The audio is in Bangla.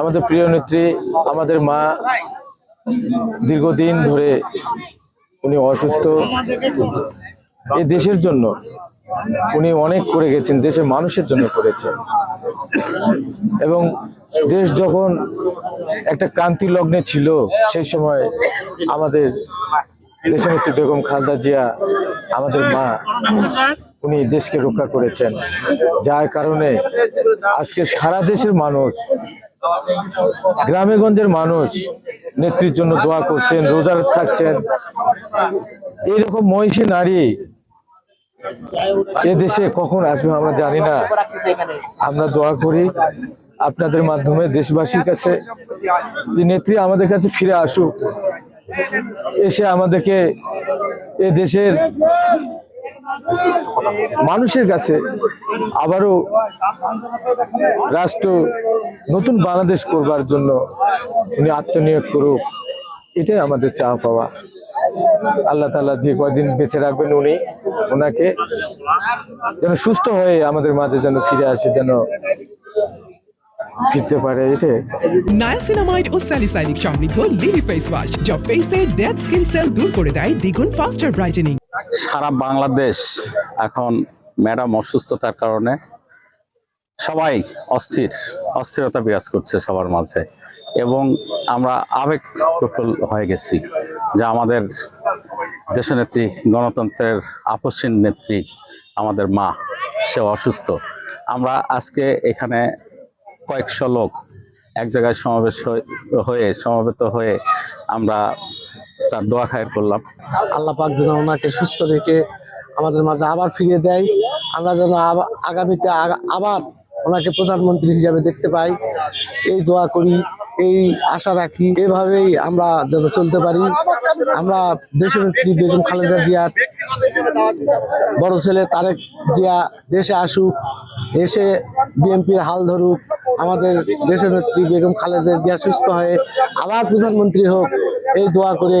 আমাদের প্রিয় নেত্রী, আমাদের মা দীর্ঘদিন ধরে উনি অসুস্থ। এই দেশের জন্য উনি অনেক করে গেছেন, দেশের মানুষের জন্য করেছেন। এবং দেশ যখন একটা ক্রান্তি লগ্নে ছিল, সেই সময় আমাদের দেশনেত্রী বেগম খালেদা জিয়া, আমাদের মা, উনি দেশকে রক্ষা করেছেন। যার কারণে আজকে সারা দেশের মানুষ গ্রামে গঞ্জের মানুষ নেত্রীর জন্য দোয়া করছেন রোজার থাকছেন এইরকম মহিষী নারী এ দেশে কখন আসবে আমরা জানি না। আমরা দোয়া করি আপনাদের মাধ্যমে দেশবাসীর কাছে, যে নেত্রী আমাদের কাছে ফিরে আসুক, এসে আমাদেরকে এ দেশের মানুষের কাছে আবারও রাষ্ট্র নতুন বাংলাদেশ করবার জন্য উনি আত্মনিয়োগ করুক, এটাই আমাদের চাওয়া পাওয়া। আল্লাহ তালা যে কয়দিন বেঁচে রাখবেন উনি ওনাকে যেন সুস্থ হয়ে আমাদের মাঝে যেন ফিরে আসে, যেন ফিরতে পারে সমৃদ্ধ লিলি ফেস ওয়াশ, যা ফেসের ডেড স্কিন সেল দূর করে দেয় দ্বিগুণ ফাস্টার ব্রাইটেনিং সারা বাংলাদেশ এখন ম্যাডাম অসুস্থতার কারণে সবাই অস্থির, অস্থিরতা বিরাজ করছে সবার মাঝে। এবং আমরা আবেগ প্রফুল হয়ে গেছি যে আমাদের দেশনেত্রী, গণতন্ত্রের আপসীন নেত্রী আমাদের মা, সে অসুস্থ। আমরা আজকে এখানে কয়েকশো লোক এক জায়গায় সমাবেশ হয়ে- সমবেত হয়ে আমরা তার দোয়া খায়ের করলাম। আল্লাহ পাক যেন ওনাকে সুস্থ রেখে আমাদের মাঝে আবার ফিরিয়ে দেয়। আমরা যেন আগামীতে আবার ওনাকে প্রধানমন্ত্রী হিসাবে দেখতে পাই। এই দোয়া করি, এই আশা রাখি, এভাবেই আমরা যেন চলতে পারি। আমরা দেশনেত্রী বেগম খালেদা জিয়ার বড় ছেলে তারেক জিয়া দেশে আসুক এসে বিএনপির হাল ধরুক, আমাদের দেশনেত্রী বেগম খালেদা জিয়া সুস্থ হয়ে আবার প্রধানমন্ত্রী হোক, এই দোয়া করে